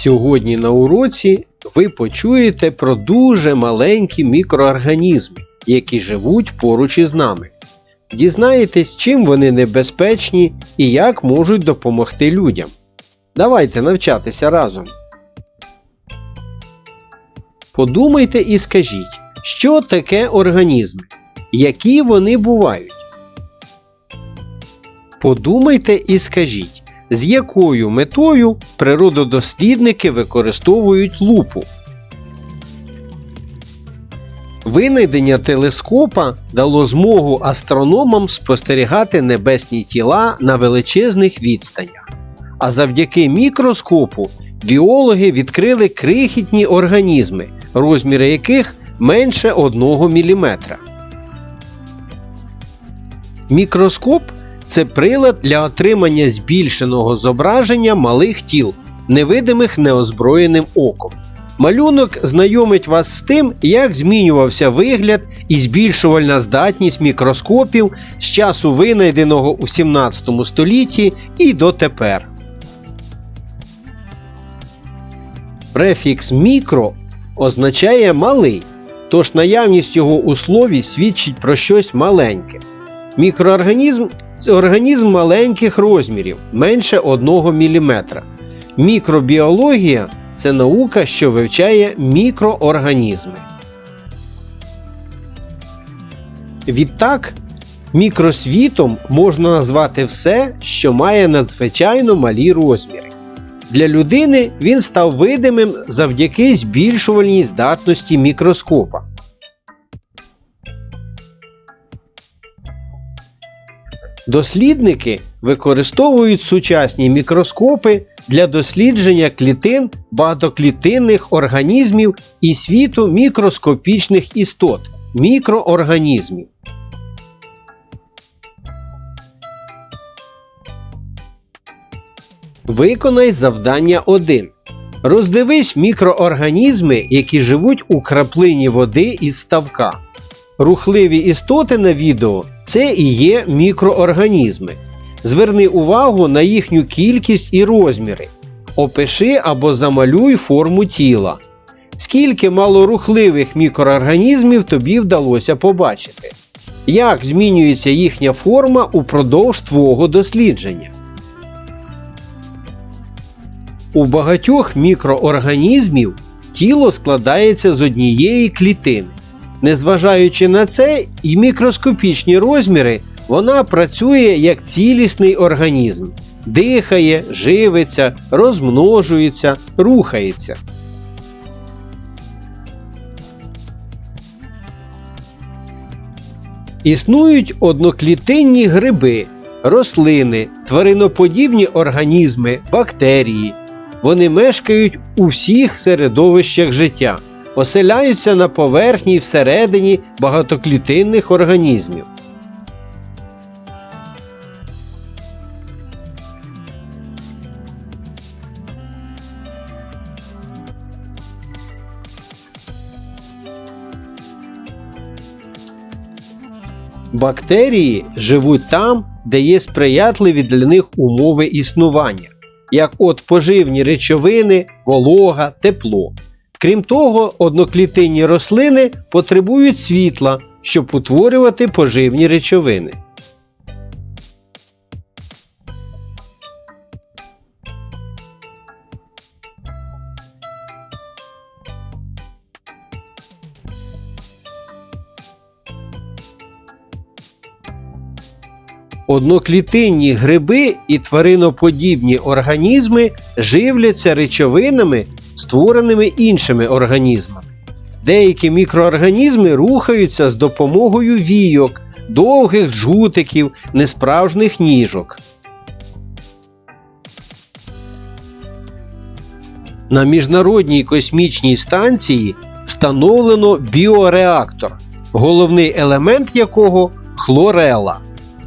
Сьогодні на уроці ви почуєте про дуже маленькі мікроорганізми, які живуть поруч із нами. Дізнаєтесь, чим вони небезпечні і як можуть допомогти людям. Давайте навчатися разом. Подумайте і скажіть, що таке організми? Які вони бувають? Подумайте і скажіть, з якою метою природодослідники використовують лупу. Винайдення телескопа дало змогу астрономам спостерігати небесні тіла на величезних відстанях. А завдяки мікроскопу біологи відкрили крихітні організми, розміри яких менше 1 мм. Мікроскоп це прилад для отримання збільшеного зображення малих тіл, невидимих неозброєним оком. Малюнок знайомить вас з тим, як змінювався вигляд і збільшувальна здатність мікроскопів з часу винайденого у 17 столітті і дотепер. Префікс мікро означає малий, тож наявність його у слові свідчить про щось маленьке. Мікроорганізм це організм маленьких розмірів, менше 1 мм. Мікробіологія це наука, що вивчає мікроорганізми. Відтак, мікросвітом можна назвати все, що має надзвичайно малі розміри. Для людини він став видимим завдяки збільшувальній здатності мікроскопа. Дослідники використовують сучасні мікроскопи для дослідження клітин багатоклітинних організмів і світу мікроскопічних істот мікроорганізмів. Виконай завдання 1. Роздивись мікроорганізми, які живуть у краплині води із ставка. Рухливі істоти на відео це і є мікроорганізми. Зверни увагу на їхню кількість і розміри. Опиши або замалюй форму тіла. Скільки малорухливих мікроорганізмів тобі вдалося побачити? Як змінюється їхня форма упродовж твого дослідження? У багатьох мікроорганізмів тіло складається з однієї клітини. Незважаючи на це і мікроскопічні розміри, вона працює як цілісний організм, дихає, живиться, розмножується, рухається. Існують одноклітинні гриби, рослини, твариноподібні організми, бактерії. Вони мешкають у всіх середовищах життя оселяються на поверхні й всередині багатоклітинних організмів. Бактерії живуть там, де є сприятливі для них умови існування, як от поживні речовини, волога, тепло. Крім того, одноклітинні рослини потребують світла, щоб утворювати поживні речовини. Одноклітинні гриби і твариноподібні організми живляться речовинами, створеними іншими організмами. Деякі мікроорганізми рухаються з допомогою війок, довгих джутиків, несправжніх ніжок. На Міжнародній космічній станції встановлено біореактор, головний елемент якого хлорела.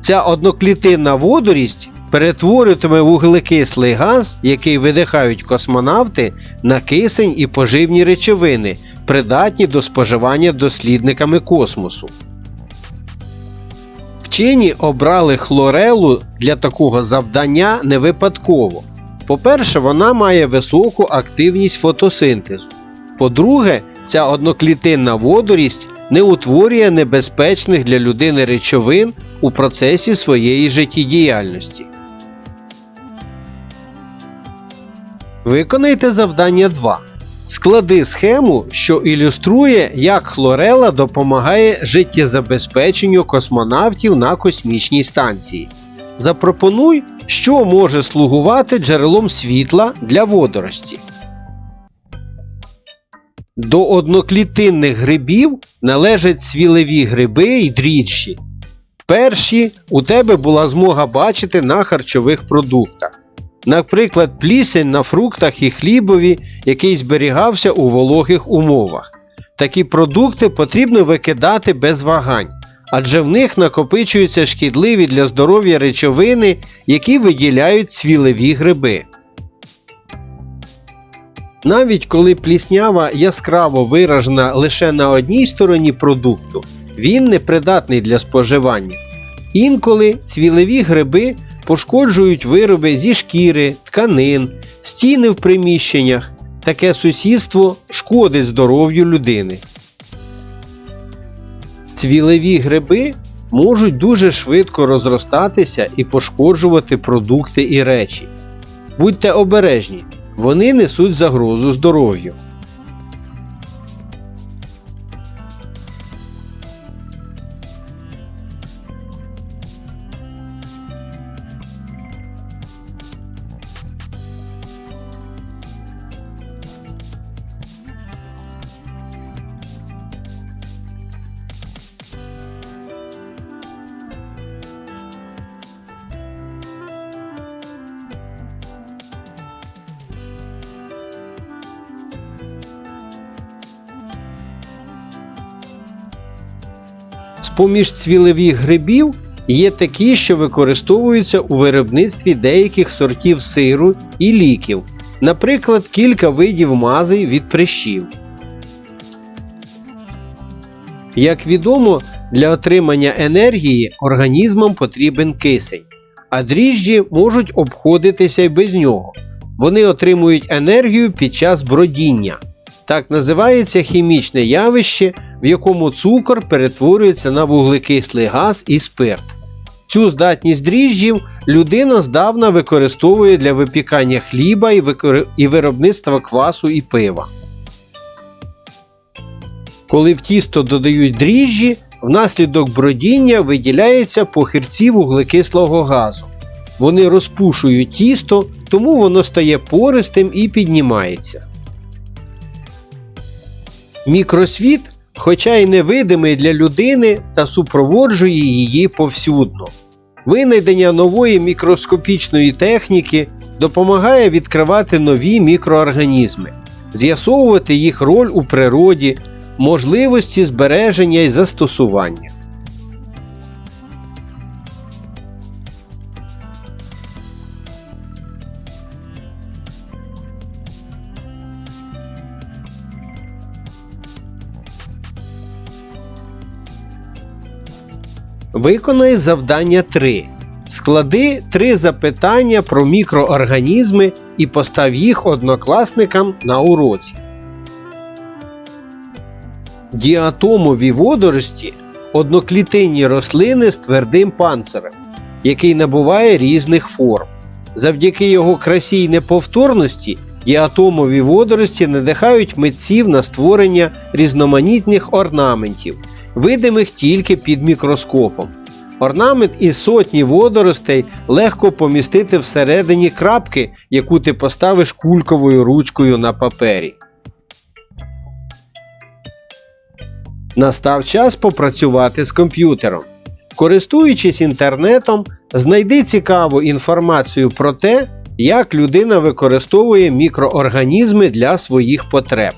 Ця одноклітинна водорість перетворюватиме вуглекислий газ, який видихають космонавти, на кисень і поживні речовини, придатні до споживання дослідниками космосу. Вчені обрали хлорелу для такого завдання не випадково. По-перше, вона має високу активність фотосинтезу. По-друге, ця одноклітинна водорість не утворює небезпечних для людини речовин у процесі своєї життєдіяльності. Виконайте завдання 2. Склади схему, що ілюструє, як хлорела допомагає життєзабезпеченню космонавтів на космічній станції. Запропонуй, що може слугувати джерелом світла для водорості. До одноклітинних грибів належать свілеві гриби і дріжджі. Перші у тебе була змога бачити на харчових продуктах. Наприклад, плісень на фруктах і хлібові, який зберігався у вологих умовах. Такі продукти потрібно викидати без вагань, адже в них накопичуються шкідливі для здоров'я речовини, які виділяють цвілеві гриби. Навіть коли пліснява яскраво виражена лише на одній стороні продукту, він непридатний для споживання. Інколи цвілеві гриби пошкоджують вироби зі шкіри, тканин, стіни в приміщеннях. Таке сусідство шкодить здоров'ю людини. Цвілеві гриби можуть дуже швидко розростатися і пошкоджувати продукти і речі. Будьте обережні, вони несуть загрозу здоров'ю. З-поміж цвілевих грибів є такі, що використовуються у виробництві деяких сортів сиру і ліків, наприклад, кілька видів мазей від прищів. Як відомо, для отримання енергії організмам потрібен кисень, а дріжджі можуть обходитися й без нього. Вони отримують енергію під час бродіння. Так називається хімічне явище, в якому цукор перетворюється на вуглекислий газ і спирт. Цю здатність дріжджів людина здавна використовує для випікання хліба і, виробництва квасу і пива. Коли в тісто додають дріжджі, внаслідок бродіння виділяється похирці вуглекислого газу. Вони розпушують тісто, тому воно стає пористим і піднімається. Мікросвіт, хоча й невидимий для людини, та супроводжує її повсюдно. Винайдення нової мікроскопічної техніки допомагає відкривати нові мікроорганізми, з'ясовувати їх роль у природі, можливості збереження і застосування. Виконай завдання 3. Склади три запитання про мікроорганізми і постав їх однокласникам на уроці. Діатомові водорості одноклітинні рослини з твердим панцирем, який набуває різних форм. Завдяки його красі й неповторності діатомові водорості надихають митців на створення різноманітних орнаментів, видимих тільки під мікроскопом. Орнамент із сотні водоростей легко помістити всередині крапки, яку ти поставиш кульковою ручкою на папері. Настав час попрацювати з комп'ютером. Користуючись інтернетом, знайди цікаву інформацію про те, як людина використовує мікроорганізми для своїх потреб.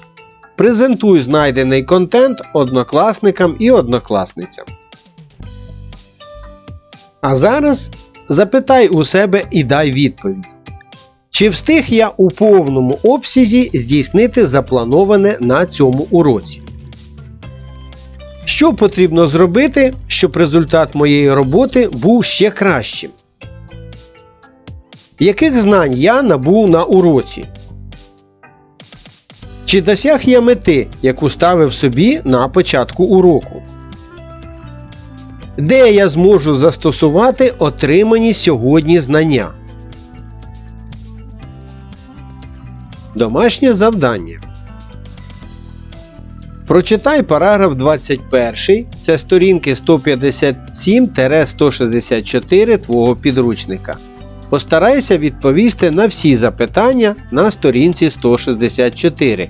Презентуй знайдений контент однокласникам і однокласницям. А зараз запитай у себе і дай відповідь. Чи встиг я у повному обсязі здійснити заплановане на цьому уроці? Що потрібно зробити, щоб результат моєї роботи був ще кращим? Яких знань я набув на уроці? Чи досяг я мети, яку ставив собі на початку уроку? Де я зможу застосувати отримані сьогодні знання? Домашнє завдання. Прочитай параграф 21, це сторінки 157-164 твого підручника. Постарайся відповісти на всі запитання на сторінці 164.